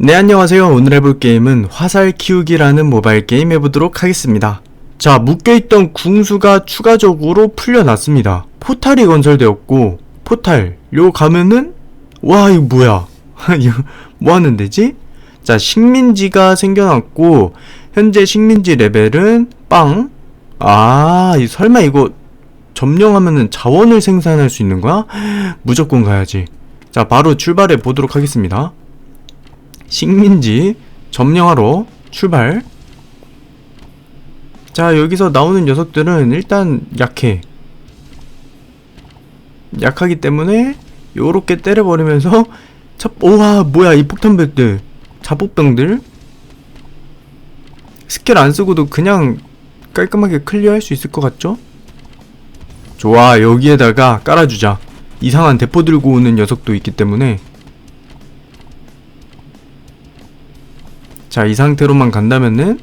네 안녕하세요 오늘 해볼 게임은 화살 키우기라는 모바일 게임 해보도록 하겠습니다 자 묶여있던 궁수가 추가적으로 풀려났습니다 포탈이 건설되었고 포탈 요 가면은 와 이거 뭐야 뭐하는 데지? 자 식민지가 생겨났고 현재 식민지 레벨은 빵 아, 이 설마 이거 점령하면은 자원을 생산할 수 있는 거야? 무조건 가야지. 자, 바로 출발해 보도록 하겠습니다. 식민지 점령하러 출발. 자, 여기서 나오는 녀석들은 일단 약해. 약하기 때문에 요렇게 때려버리면서 첫, 오와, 뭐야, 이 폭탄병들. 자폭병들. 스킬 안 쓰고도 그냥 깔끔하게 클리어할 수 있을 것 같죠? 좋아, 여기에다가 깔아주자. 이상한 대포 들고 오는 녀석도 있기 때문에 자, 이 상태로만 간다면은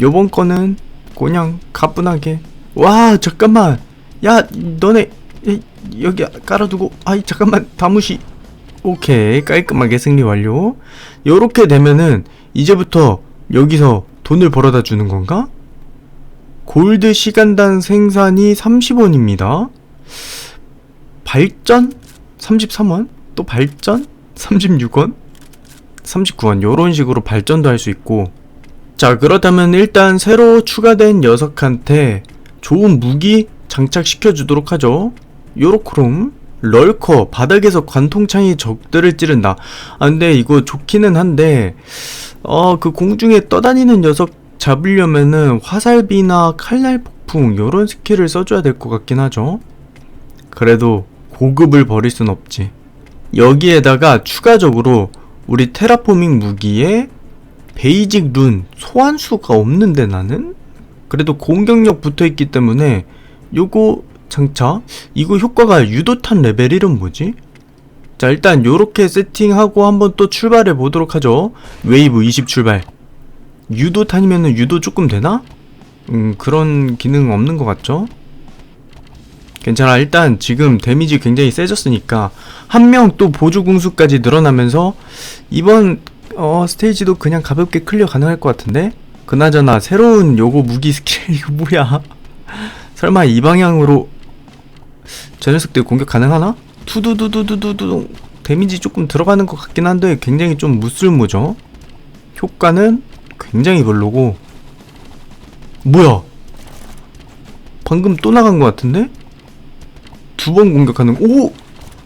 요번 거는 그냥 가뿐하게. 와, 잠깐만. 야, 너네 이- 여기 깔아두고 아이 잠깐만 다무시. 오케이 깔끔하게 승리 완료. 요렇게 되면은 이제부터 여기서 돈을 벌어다 주는 건가? 골드 시간당 생산이 30원입니다. 발전? 33원? 또 발전? 36원 39원 요런 식으로 발전도 할 수 있고. 자 그렇다면 일단 새로 추가된 녀석한테 좋은 무기 장착시켜 주도록 하죠. 요로크롬 럴커 바닥에서 관통창이 적들을 찌른다. 아 근데 이거 좋기는 한데 어 그 공중에 떠다니는 녀석 잡으려면은 화살비나 칼날 폭풍 요런 스킬을 써줘야 될 것 같긴 하죠. 그래도 고급을 버릴 순 없지. 여기에다가 추가적으로 우리 테라포밍 무기에 베이직 룬 소환수가 없는데 나는 그래도 공격력 붙어있기 때문에 요거 장착 이거 효과가 유도탄 레벨 1은 뭐지? 자 일단 요렇게 세팅하고 한번 또 출발해 보도록 하죠 웨이브 20 출발 유도탄이면은 유도 조금 되나? 음 그런 기능 없는 것 같죠? 괜찮아. 일단 지금 데미지 굉장히 세졌으니까 한 명 또 보조 궁수까지 늘어나면서 이번 어 스테이지도 그냥 가볍게 클리어 가능할 것 같은데? 그나저나 새로운 요거 무기 스킬 이거 뭐야? 설마 이 방향으로 저 녀석들 공격 가능하나? 투두두두두두두 데미지 조금 들어가는 것 같긴 한데 굉장히 좀 무쓸모죠? 효과는 굉장히 별로고. 뭐야? 방금 또 나간 것 같은데? 두 번 공격하는 오!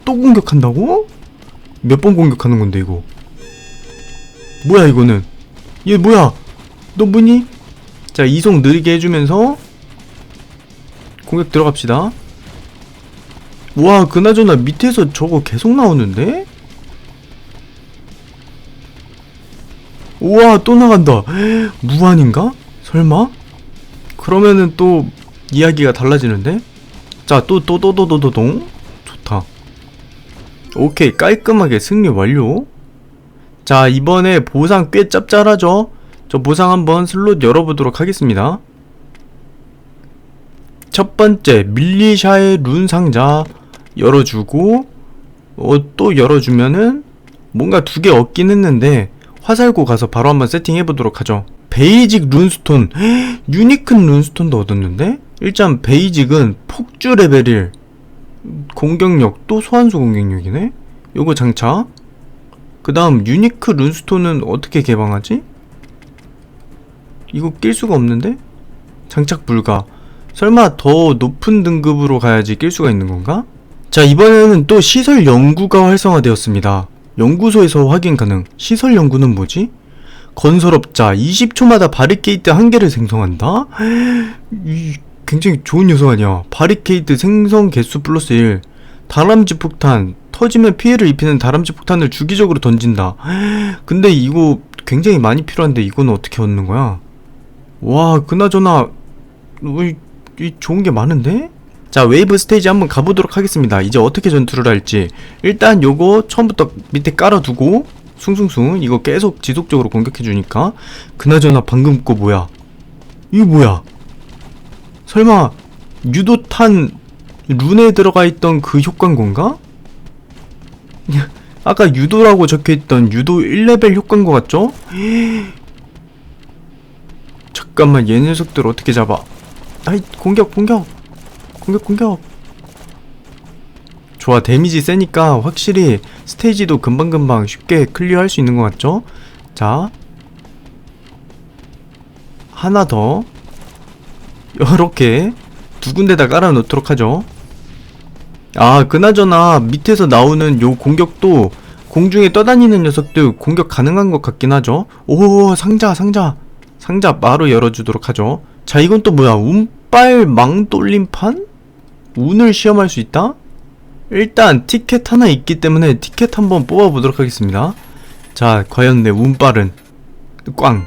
또 공격한다고? 몇 번 공격하는 건데 이거 뭐야 이거는 얘 뭐야 너 뭐니? 자 이속 느리게 해주면서 공격 들어갑시다 와 그나저나 밑에서 저거 계속 나오는데? 우와 또 나간다 무한인가? 설마? 그러면은 또 이야기가 달라지는데? 자 또 또 또 또 또 또동? 좋다. 오케이 깔끔하게 승리 완료. 자 이번에 보상 꽤 짭짤하죠? 저 보상 한번 슬롯 열어보도록 하겠습니다. 첫 번째 밀리샤의 룬 상자 열어주고 어, 또 열어주면은 뭔가 두 개 얻긴 했는데 화살고 가서 바로 한번 세팅해보도록 하죠. 베이직 룬스톤. 유니큰 룬스톤도 얻었는데 일단 베이직은 폭주 레벨 1 공격력도 소환수 공격력이네 요거 장착 그 다음 유니크 룬스톤은 어떻게 개방하지? 이거 낄 수가 없는데? 장착 불가 설마 더 높은 등급으로 가야지 낄 수가 있는 건가? 자 이번에는 또 시설 연구가 활성화되었습니다 연구소에서 확인 가능 시설 연구는 뭐지? 건설업자 20초마다 바리케이트 한 개를 생성한다? 이 굉장히 좋은 요소 아니야. 바리케이트 생성 개수 플러스 1 다람쥐 폭탄. 터지면 피해를 입히는 다람쥐 폭탄을 주기적으로 던진다. 근데 이거 굉장히 많이 필요한데 이거는 어떻게 얻는 거야? 와 그나저나 어, 이, 이 좋은 게 많은데? 자 웨이브 스테이지 한번 가보도록 하겠습니다. 이제 어떻게 전투를 할지. 일단 요거 처음부터 밑에 깔아두고 숭숭숭 이거 계속 지속적으로 공격해주니까. 그나저나 방금 거 뭐야? 이거 뭐야 설마 유도탄 룬에 들어가 있던 그 효과인 건가? 아까 유도라고 적혀있던 유도 1레벨 효과인 것 같죠? 잠깐만 얘 녀석들 어떻게 잡아 아이 공격 공격 공격 공격 좋아 데미지 세니까 확실히 스테이지도 금방금방 쉽게 클리어할 수 있는 것 같죠? 자 하나 더 요렇게 두 군데다 깔아 놓도록 하죠. 아 그나저나 밑에서 나오는 요 공격도 공중에 떠다니는 녀석들 공격 가능한 것 같긴 하죠. 오 상자 상자. 상자 바로 열어주도록 하죠. 자 이건 또 뭐야? 운빨 망돌림판? 운을 시험할 수 있다? 일단 티켓 하나 있기 때문에 티켓 한번 뽑아보도록 하겠습니다. 자 과연 내 운빨은? 꽝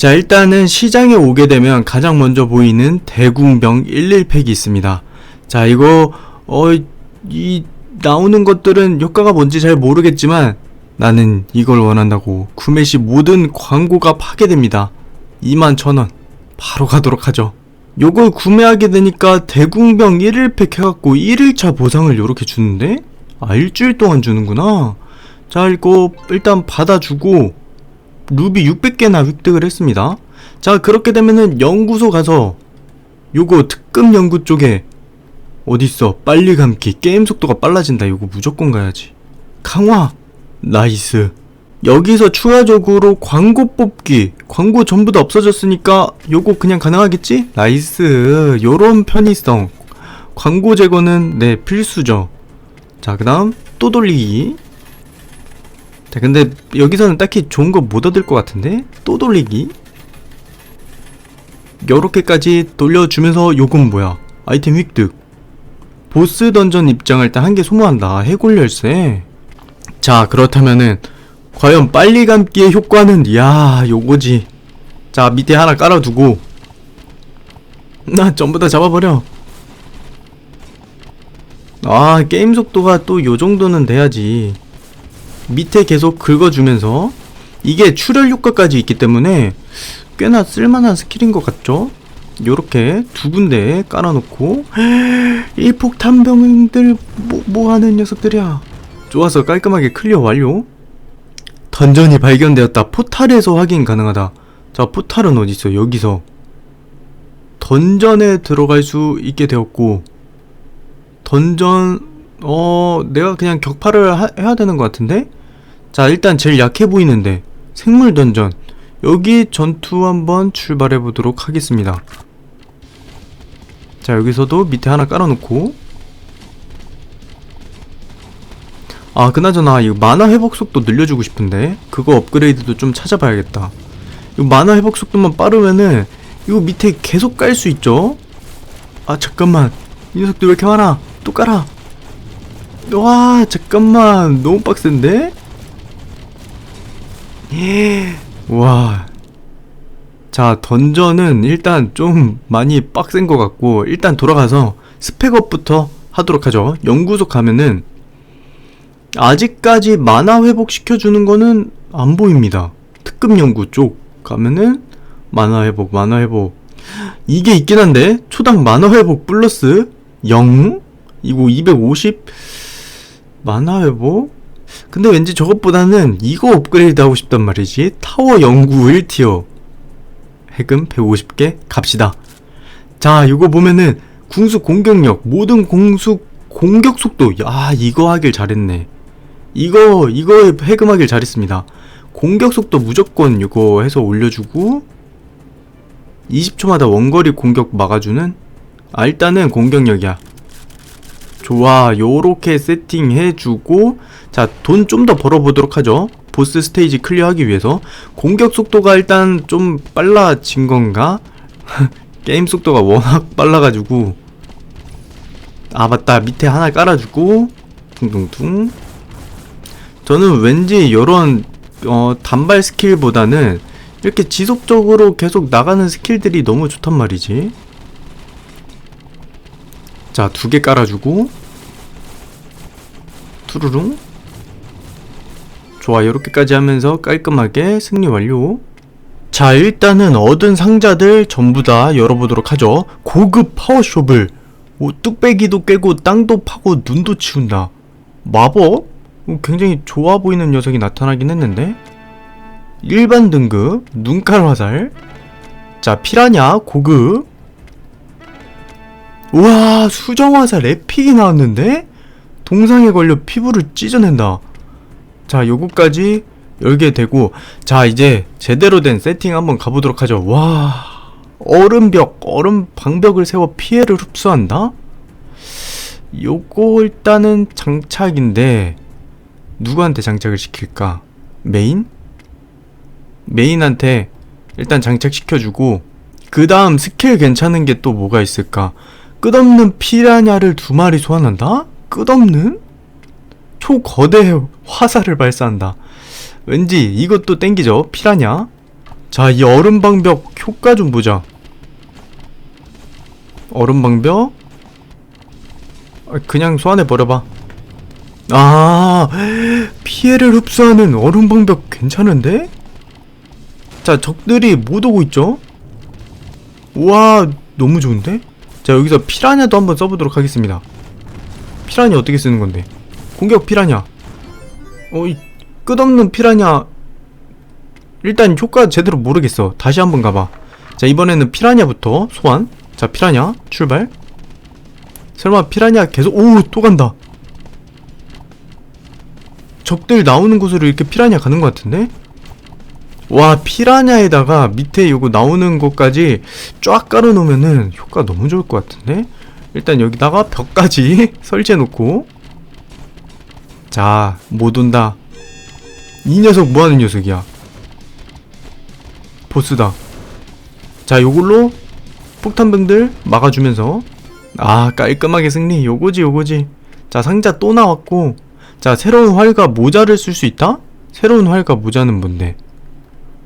자 일단은 시장에 오게 되면 가장 먼저 보이는 대궁병 11팩이 있습니다. 자 이거 어 이 나오는 것들은 효과가 뭔지 잘 모르겠지만 나는 이걸 원한다고 구매 시 모든 광고가 파괴됩니다. 21,000원. 바로 가도록 하죠. 요걸 구매하게 되니까 대궁병 1일팩 해갖고 1일차 보상을 요렇게 주는데? 아 일주일 동안 주는구나. 자 이거 일단 받아주고 루비 600개나 획득을 했습니다. 자 그렇게 되면은 연구소 가서 요거 특급 연구 쪽에 어딨어? 빨리 감기. 게임 속도가 빨라진다. 요거 무조건 가야지. 강화! 나이스. 여기서 추가적으로 광고 뽑기. 광고 전부 다 없어졌으니까 요거 그냥 가능하겠지? 나이스. 요런 편의성. 광고 제거는 네 필수죠. 자 그 다음 또 돌리기 자 근데 여기서는 딱히 좋은 거 못 얻을 것 같은데? 또 돌리기? 요렇게까지 돌려주면서 요건 뭐야? 아이템 획득. 보스 던전 입장할 때한개 소모한다. 해골 열쇠. 자 그렇다면은 과연 빨리 감기의 효과는? 야 요거지. 자 밑에 하나 깔아두고. 나 전부 다 잡아버려. 아 게임 속도가 또 요정도는 돼야지 밑에 계속 긁어주면서 이게 출혈 효과까지 있기 때문에 꽤나 쓸만한 스킬인 것 같죠? 요렇게 두 군데 깔아놓고 이 폭탄병들 뭐, 뭐하는 녀석들이야. 좋아서 깔끔하게 클리어 완료. 던전이 발견되었다. 포탈에서 확인 가능하다. 자 포탈은 어디있어? 여기서. 던전에 들어갈 수 있게 되었고 던전 어 내가 그냥 격파를 하- 해야 되는 것 같은데 자 일단 제일 약해 보이는데 생물 던전. 여기 전투 한번 출발해 보도록 하겠습니다. 자 여기서도 밑에 하나 깔아놓고. 아 그나저나 이거 만화 회복 속도 늘려주고 싶은데 그거 업그레이드도 좀 찾아봐야겠다. 이거 만화 회복 속도만 빠르면은 이거 밑에 계속 깔 수 있죠? 아 잠깐만. 이 녀석들 왜 이렇게 많아? 또 깔아. 와 잠깐만. 너무 빡센데 와. 자, 던전은 일단 좀 많이 빡센 것 같고, 일단 돌아가서 스펙업부터 하도록 하죠. 연구소 가면은, 아직까지 만화 회복시켜주는 거는 안 보입니다. 특급 연구 쪽 가면은, 만화 회복, 만화 회복. 이게 있긴 한데, 초당 만화 회복 플러스 0? 이거 250? 만화 회복? 근데 왠지 저것보다는 이거 업그레이드 하고 싶단 말이지. 타워 연구 1티어. 해금 150개 갑시다. 자 이거 보면은 궁수 공격력 모든 공수 공격 속도. 야 이거 하길 잘했네. 이거 이거 해금 하길 잘했습니다. 공격 속도 무조건 이거 해서 올려주고 20초마다 원거리 공격 막아주는? 아 일단은 공격력이야 좋아 요렇게 세팅해주고 자 돈 좀 더 벌어보도록 하죠. 보스 스테이지 클리어하기 위해서. 공격 속도가 일단 좀 빨라진 건가? 게임 속도가 워낙 빨라가지고. 아 맞다. 밑에 하나 깔아주고. 둥둥둥. 저는 왠지 요런 어, 단발 스킬보다는 이렇게 지속적으로 계속 나가는 스킬들이 너무 좋단 말이지 자 두 개 깔아주고. 투루룽. 좋아 이렇게까지 하면서 깔끔하게 승리 완료. 자 일단은 얻은 상자들 전부 다 열어보도록 하죠. 고급 파워쇼블. 오, 뚝배기도 깨고 땅도 파고 눈도 치운다. 마법? 어, 굉장히 좋아 보이는 녀석이 나타나긴 했는데. 일반 등급 눈깔 화살. 자 피라냐? 고급 우와 수정 화살 에픽이 나왔는데? 동상에 걸려 피부를 찢어낸다. 자 요거까지 열게 되고 자 이제 제대로 된 세팅 한번 가보도록 하죠. 와 얼음벽 얼음 방벽을 세워 피해를 흡수한다? 요거 일단은 장착인데 누구한테 장착을 시킬까? 메인? 메인한테 일단 장착시켜주고 그 다음 스킬 괜찮은 게 또 뭐가 있을까 끝없는 피라냐를 두 마리 소환한다? 끝없는? 초거대 화살을 발사한다. 왠지 이것도 땡기죠? 피라냐? 자 이 얼음 방벽 효과 좀 보자. 얼음 방벽? 아, 그냥 소환해 버려봐. 아 피해를 흡수하는 얼음 방벽 괜찮은데? 자 적들이 못 오고 있죠? 우와 너무 좋은데 자 여기서 피라냐도 한번 써보도록 하겠습니다. 피라냐 어떻게 쓰는 건데? 공격 피라냐? 어이 끝없는 피라냐. 일단 효과 제대로 모르겠어. 다시 한번 가봐. 자 이번에는 피라냐부터 소환. 자 피라냐 출발. 설마 피라냐 계속 오 또 간다. 적들 나오는 곳으로 이렇게 피라냐 가는 것 같은데 와 피라냐에다가 밑에 요거 나오는 것까지 쫙 깔아놓으면은 효과 너무 좋을 것 같은데? 일단 여기다가 벽까지 설치해 놓고. 자 못 온다. 이 녀석 뭐하는 녀석이야? 보스다. 자 요걸로 폭탄병들 막아주면서. 아 깔끔하게 승리. 요거지 요거지. 자 상자 또 나왔고. 자 새로운 활과 모자를 쓸 수 있다? 새로운 활과 모자는 뭔데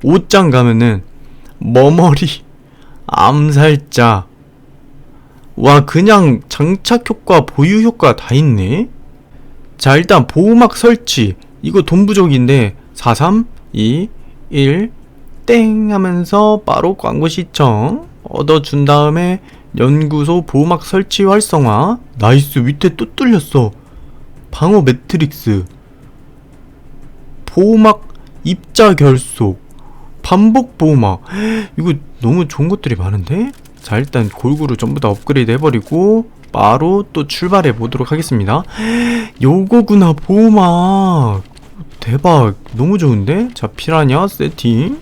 옷장 가면은 머머리 암살자. 와 그냥 장착 효과 보유 효과 다 있네? 자 일단 보호막 설치. 이거 돈 부족인데 4 3 2 1 땡 하면서 바로 광고 시청. 얻어준 다음에 연구소 보호막 설치 활성화. 나이스 밑에 또 뚫렸어. 방어 매트릭스. 보호막 입자 결속 반복 보호막. 이거 너무 좋은 것들이 많은데? 자 일단 골고루 전부 다 업그레이드 해버리고 바로 또 출발해 보도록 하겠습니다. 요거구나 보호막. 대박. 너무 좋은데? 자 피라냐 세팅.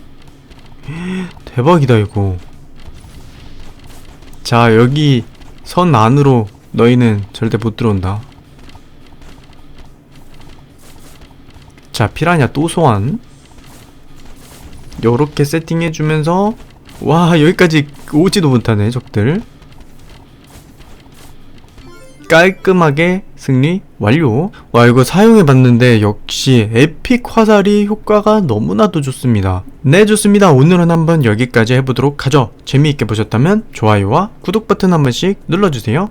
대박이다 이거. 자 여기 선 안으로 너희는 절대 못 들어온다. 자 피라냐 또 소환 요렇게 세팅해주면서 와 여기까지 오지도 못하네 적들. 깔끔하게 승리 완료. 와 이거 사용해봤는데 역시 에픽 화살이 효과가 너무나도 좋습니다. 네 좋습니다. 오늘은 한번 여기까지 해보도록 하죠. 재미있게 보셨다면 좋아요와 구독 버튼 한 번씩 눌러주세요